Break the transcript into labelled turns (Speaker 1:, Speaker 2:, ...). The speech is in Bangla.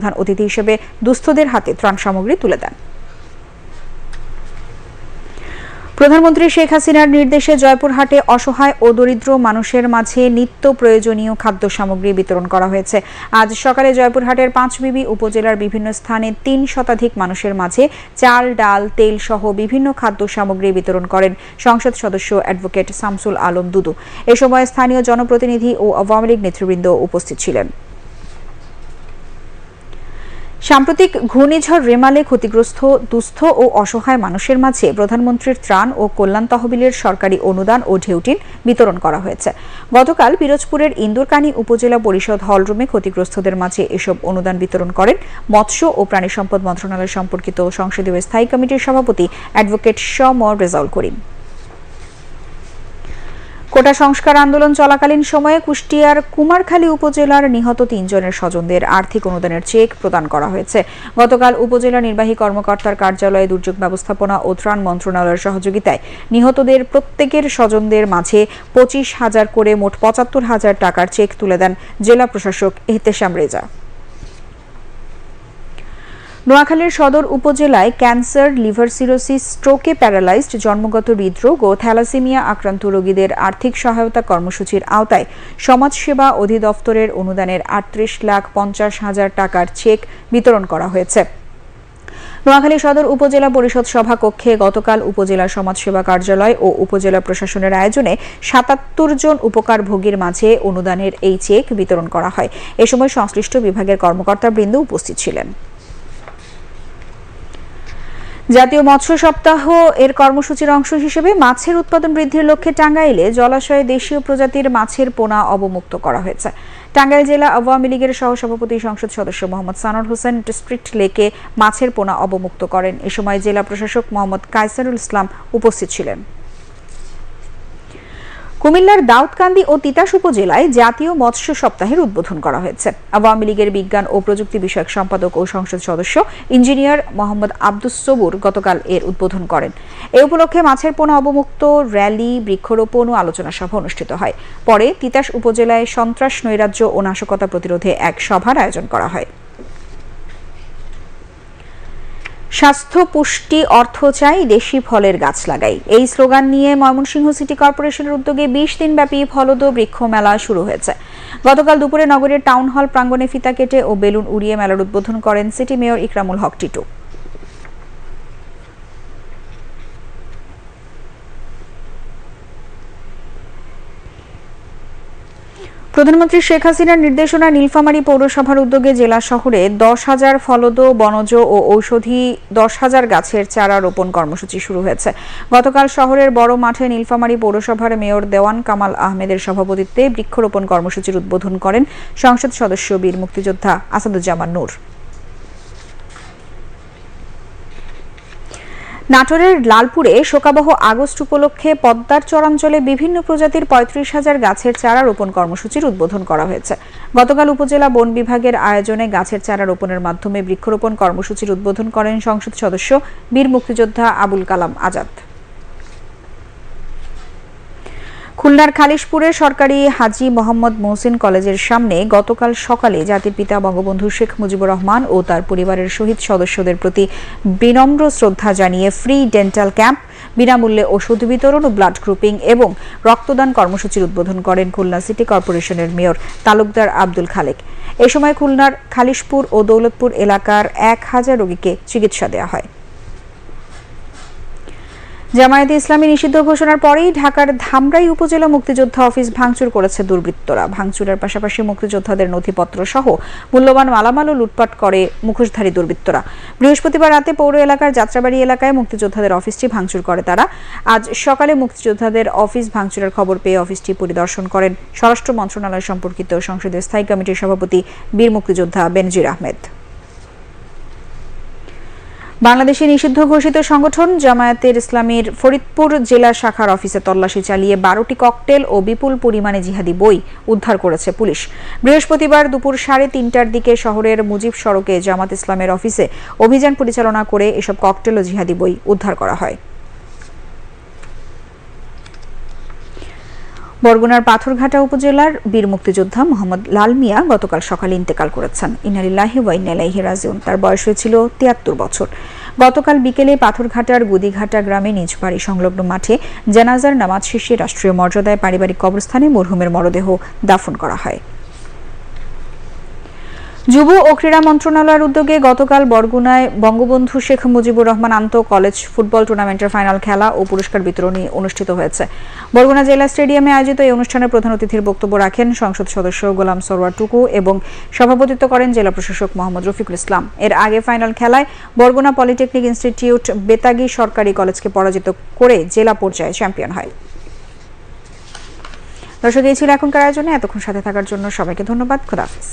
Speaker 1: প্রধান অতিথি হিসেবে দুস্থদের হাতে ত্রাণ সামগ্রী তুলে দেন। প্রধানমন্ত্রী শেখ হাসিনার নির্দেশে জয়পুরহাটে অসহায় ও দরিদ্র মানুষের মাঝে নিত্য প্রয়োজনীয় খাদ্য সামগ্রী বিতরণ করা হয়েছে। আজ সকালে জয়পুরহাটের পাঁচবিবি উপজেলার বিভিন্ন স্থানে তিন শতাধিক মানুষের মাঝে চাল, ডাল, তেল সহ বিভিন্ন খাদ্য সামগ্রী বিতরণ করেন সংসদ সদস্য অ্যাডভোকেট শামসুল আলম দুদু। এ সময় স্থানীয় জনপ্রতিনিধি ও আওয়ামী লীগ নেতৃবৃন্দ উপস্থিত ছিলেন। সাম্প্রতিক ঘূর্ণিঝড় রেমালে ক্ষতিগ্রস্ত, দুস্থ ও অসহায় মানুষের মাঝে প্রধানমন্ত্রীর ত্রাণ ও কল্যাণ তহবিলের সরকারি অনুদান ও ঢেউটিন বিতরণ করা হয়েছে। গতকাল পিরোজপুরের ইন্দুরকানী উপজেলা পরিষদ হলরুমে ক্ষতিগ্রস্তদের মাঝে এসব অনুদান বিতরণ করেন মৎস্য ও প্রাণী সম্পদ মন্ত্রণালয় সম্পর্কিত সংসদীয় স্থায়ী কমিটির সভাপতি অ্যাডভোকেট শ ম রেজাউল করিম। কোটা সংস্কার আন্দোলন চলাকালীন সময়ে কুষ্টিয়ার কুমারখালী উপজেলার নিহত তিনজনের স্বজনদের আর্থিক অনুদানের চেক প্রদান করা হয়েছে। গতকাল উপজেলা নির্বাহী কর্মকর্তার কার্যালয়ে দুর্যোগ ব্যবস্থাপনা ও ত্রাণ মন্ত্রণালয়ের সহযোগিতায় নিহতদের প্রত্যেকের স্বজনদের মাঝে পঁচিশ হাজার করে মোট পঁচাত্তর হাজার টাকার চেক তুলে দেন জেলা প্রশাসক এহতেশাম রেজা। নোয়াখালীর সদর উপজেলায় ক্যান্সার, লিভার সিরোসিস, স্ট্রোকে প্যারালাইজড, জন্মগত হৃদরোগ ও থ্যালাসেমিয়া আক্রান্ত রোগীদের আর্থিক সহায়তা কর্মসূচির আওতায় সমাজসেবা অধিদপ্তরের অনুদানের আটত্রিশ লাখ পঞ্চাশ হাজার টাকার চেক বিতরণ করা হয়েছে। নোয়াখালী সদর উপজেলা পরিষদ সভা কক্ষে গতকাল উপজেলা সমাজসেবা কার্যালয় ও উপজেলা প্রশাসনের আয়োজনে সাতাত্তর জন উপকারভোগীর মাঝে অনুদানের এই চেক বিতরণ করা হয়। এ সময় সংশ্লিষ্ট বিভাগের কর্মকর্তাবৃন্দ উপস্থিত ছিলেন। জাতীয় মৎস্য সপ্তাহ এর কর্মসূচির অংশ হিসেবে মাছের উৎপাদন বৃদ্ধির লক্ষ্যে টাঙ্গাইলে জলাশয়ে দেশীয় প্রজাতির মাছের পোনা অবমুক্ত করা হয়েছে। টাঙ্গাইল জেলা আওয়ামী লীগের সহসভাপতি সংসদ সদস্য মোহাম্মদ সানর হোসেন ডিস্ট্রিক্ট লেকে মাছের পোনা অবমুক্ত করেন। এ সময় জেলা প্রশাসক মোহাম্মদ কায়সারুল ইসলাম উপস্থিত ছিলেন। কুমিল্লার দাউদকান্দি ও তিতাস উপজেলায় জাতীয় মৎস্য সপ্তাহের উদ্বোধন করা হয়েছে। আওয়ামী লীগের বিজ্ঞান ও প্রযুক্তি বিষয়ক সম্পাদক ও সংসদ সদস্য ইঞ্জিনিয়ার মোহাম্মদ আব্দুস সবুর গতকাল এর উদ্বোধন করেন। এ উপলক্ষে মাছের পোনা অবমুক্ত, র্যালি, বৃক্ষরোপণ ও আলোচনা সভা অনুষ্ঠিত হয়। পরে তিতাস উপজেলায় সন্ত্রাস, নৈরাজ্য ও নাশকতা প্রতিরোধে এক সভার আয়োজন করা হয়। স্বাস্থ্য, পুষ্টি, অর্থ চাই, দেশি ফলের গাছ লাগাই। এই স্লোগান নিয়ে ময়মনসিংহ সিটি কর্পোরেশনের উদ্যোগে বিশ দিনব্যাপী ফলদ বৃক্ষ মেলা শুরু হয়েছে। গতকাল দুপুরে নগরের টাউন হল প্রাঙ্গণে ফিতা কেটে ও বেলুন উড়িয়ে মেলার উদ্বোধন করেন সিটি মেয়র ইকরামুল হক টিটু। প্রধানমন্ত্রী শেখ হাসিনার নির্দেশনা নীলফামারী পৌরসভার উদ্যোগে জেলা শহরে দশ হাজার ফলদ, বনজ ও ঔষধি দশ হাজার গাছের চারা রোপণ কর্মসূচি শুরু হয়েছে। গতকাল শহরের বড় মাঠে নীলফামারী পৌরসভার মেয়র দেওয়ান কামাল আহমেদের সভাপতিত্বে বৃক্ষরোপণ কর্মসূচির উদ্বোধন করেন সংসদ সদস্য বীর মুক্তিযোদ্ধা আসাদুজ্জামান নূর। নাটোরের লালপুরে শোকাবহ আগস্ট উপলক্ষে পদ্মার চরাঞ্চলে বিভিন্ন প্রজাতির পঁয়ত্রিশ হাজার গাছের চারা রোপণ কর্মসূচির উদ্বোধন করা হয়েছে। গতকাল উপজেলা বন বিভাগের আয়োজনে গাছের চারা রোপণের মাধ্যমে বৃক্ষরোপণ কর্মসূচির উদ্বোধন করেন সংসদ সদস্য বীর মুক্তিযোদ্ধা আবুল কালাম আজাদ। খুলনার খালিশপুরে সরকারি হাজি মোহাম্মদ মহসিন কলেজের সামনে গতকাল সকালে জাতির পিতা বঙ্গবন্ধু শেখ মুজিবুর রহমান ও তার পরিবারের শহীদ সদস্যদের প্রতি বিনম্র শ্রদ্ধা জানিয়ে ফ্রি ডেন্টাল ক্যাম্প, বিনামূল্যে ওষুধ বিতরণ ও ব্লাড গ্রুপিং এবং রক্তদান কর্মসূচির উদ্বোধন করেন খুলনা সিটি কর্পোরেশনের মেয়র তালুকদার আব্দুল খালেক। এ সময় খুলনার খালিশপুর ও দৌলতপুর এলাকার এক হাজার রোগীকে চিকিৎসা দেওয়া হয়। জামায়াতে ইসলামী নিষিদ্ধ ঘোষণার পরেই ঢাকার ধামরাই উপজেলা মুক্তিযোদ্ধা অফিস ভাঙচুর করেছে দুর্বৃত্তরা। ভাঙচুরের পাশাপাশি মুক্তিযোদ্ধাদের নথিপত্র সহ মূল্যবান মালামালও লুটপাট করে মুখোশধারী দুর্বৃত্তরা। বৃহস্পতিবার রাতে পৌর এলাকার যাত্রাবাড়ি এলাকায় মুক্তিযোদ্ধাদের অফিসটি ভাঙচুর করে তারা। আজ সকালে মুক্তিযোদ্ধাদের অফিস ভাঙচুরের খবর পেয়ে অফিসটি পরিদর্শন করেন স্বরাষ্ট্র মন্ত্রণালয় সম্পর্কিত সংসদের স্থায়ী কমিটির সভাপতি বীর মুক্তিযোদ্ধা বেনজির আহমেদ। বাংলাদেশে নিষিদ্ধ ঘোষিত সংগঠন জামায়াতের ইসলামীর ফরিদপুর জেলা শাখার অফিসে তল্লাশি চালিয়ে বারোটি ককটেল ও বিপুল পরিমাণে জিহাদি বই উদ্ধার করেছে পুলিশ। বৃহস্পতিবার দুপুর সাড়ে তিনটার দিকে শহরের মুজিব সড়কে জামাত ইসলামের অফিসে অভিযান পরিচালনা করে এসব ককটেল ও জিহাদি বই উদ্ধার করা হয়। বরগুনার পাথরঘাটা উপজেলার বীর মুক্তিযোদ্ধা মোহাম্মদ লাল মিয়া গতকাল সকালে ইন্তেকাল করেছেন। ইনালিল্লাহি ওয়াইনালাইহি রাজিউন। তার বয়স হয়েছিল তিয়াত্তর বছর। গতকাল বিকেলে পাথরঘাটার গুদিঘাটা গ্রামে নিজ বাড়ি সংলগ্ন মাঠে জানাজার নামাজ শেষে রাষ্ট্রীয় মর্যাদায় পারিবারিক কবরস্থানে মরহুমের মরদেহ দাফন করা হয়। যুব ও ক্রীড়া মন্ত্রণালয়ের উদ্যোগে গতকাল বরগুনায় বঙ্গবন্ধু শেখ মুজিবুর রহমান আন্ত কলেজ ফুটবল টুর্নামেন্টের ফাইনাল খেলা ও পুরস্কার বিতরণী অনুষ্ঠিত হয়েছে। বরগুনা জেলা স্টেডিয়ামে আয়োজিত এই অনুষ্ঠানে প্রধান অতিথির বক্তব্য রাখেন সংসদ সদস্য গোলাম সরওয়ার টুকু এবং সভাপতিত্ব করেন জেলা প্রশাসক মোহাম্মদ রফিকুল ইসলাম। এর আগে ফাইনাল খেলায় বরগুনা পলিটেকনিক ইনস্টিটিউট বেতাগি সরকারি কলেজকে পরাজিত করে জেলা পর্যায়ে চ্যাম্পিয়ন হয়। দর্শক, এই ছিল এখনকার আয়োজনে। এতক্ষণ সাথে থাকার জন্য সবাইকে ধন্যবাদ। খোদাহাফিজ